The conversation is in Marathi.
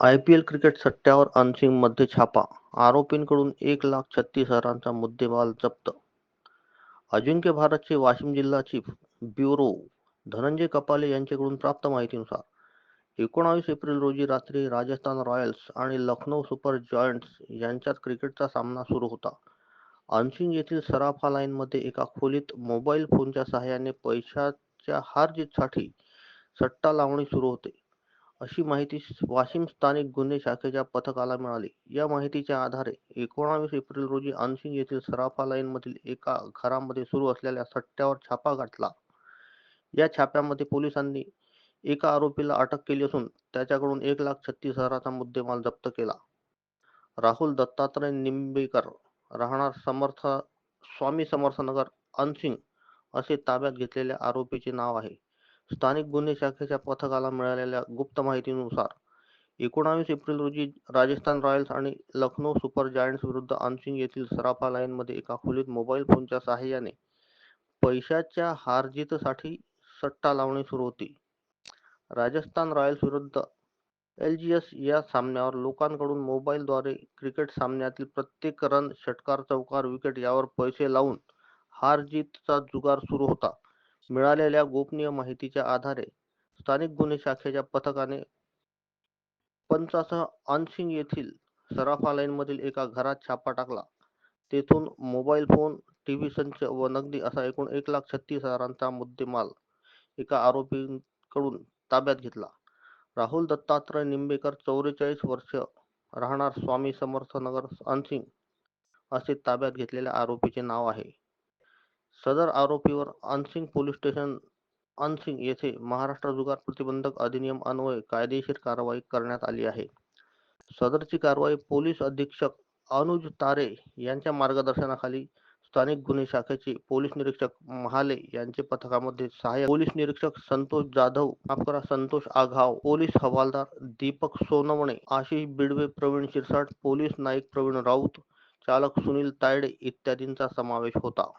आय पी एल क्रिकेट सट्ट्यावर अनसिंगमध्ये छापा, आरोपींकडून एक लाख छत्तीस हजारांचा मुद्देमाल जप्त अजिंक्य भारतचे वाशिम जिल्हा चीफ ब्युरो धनंजय कपाले यांच्याकडून प्राप्त माहितीनुसार एकोणावीस एप्रिल रोजी रात्री राजस्थान रॉयल्स आणि लखनौ सुपर जॉयंट्स यांच्यात क्रिकेटचा सामना सुरू होता. अनसिंग येथील सराफा लाईनमध्ये एका खोलीत मोबाईल फोनच्या सहाय्याने पैशाच्या हारजीतसाठी सट्टा लावणी सुरू होते, अशी माहिती वाशिम स्थानिक गुन्हे शाखेच्या पथकाला मिळाली. या माहितीच्या आधारे एकोणावीस एप्रिल रोजी अनसिंग येथील सराफा लाईनमधील एका घरामध्ये सुरू असलेल्या सट्ट्यावर छापा घातला. या छाप्यामध्ये पोलिसांनी एका आरोपीला अटक केली असून त्याच्याकडून एक लाख छत्तीस हजाराचा मुद्देमाल जप्त केला. राहुल दत्तात्रय निंबेकर, राहणार समर्थ स्वामी समर्थनगर, अनसिंग असे ताब्यात घेतलेल्या आरोपीचे नाव आहे. स्थानिक गुन्हे शाखेच्या पथकाला मिळालेल्या गुप्त माहितीनुसार एकोणावीस एप्रिल रोजी राजस्थान रॉयल्स आणि लखनौ सुपर जायंट्स विरुद्ध आमसिंग येथील सराफा लाईनमध्ये एका खोलीत मोबाईल फोनच्या सहाय्याने पैशाच्या हारजीतसाठी सट्टा लावणे सुरू होती. राजस्थान रॉयल्स विरुद्ध एल जी एस या सामन्यावर लोकांकडून मोबाईलद्वारे क्रिकेट सामन्यातील प्रत्येक रन, षटकार, चौकार, विकेट यावर पैसे लावून हार-जीतचा जुगार सुरू होता. मिळालेल्या गोपनीय माहितीच्या आधारे स्थानिक गुन्हे शाखेच्या पथकाने पंचासह अनसिंग येथील सराफा लाईनमधील एका घरात छापा टाकला. तेथून मोबाईल फोन, टीव्ही संच व नगदी असा एकूण एक लाख छत्तीस हजारांचा मुद्देमाल एका आरोपीकडून ताब्यात घेतला. राहुल दत्तात्रय निंबेकर, चौवेचाळीस वर्ष, राहणार स्वामी समर्थ नगर, अनसिंग असे ताब्यात घेतलेल्या आरोपीचे नाव आहे. सदर आरोपीवर अनसिंग पोलीस स्टेशन अनसिंग येथे महाराष्ट्र जुगार प्रतिबंधक अधिनियम अन्वये कायदेशीर कारवाई करण्यात आली आहे. सदरची कारवाई पोलीस अधीक्षक अनुज तारे यांच्या मार्गदर्शनाखाली स्थानिक गुन्हे शाखेचे पोलीस निरीक्षक महाले यांचे पथकामध्ये सहाय्यक पोलीस निरीक्षक संतोष जाधव माफ करा संतोष आघाव, पोलीस हवालदार दीपक सोनवणे, आशिष बिडवे, प्रवीण शिरसाट, पोलीस नाईक प्रवीण राऊत, चालक सुनील तायडे इत्यादींचा समावेश होता.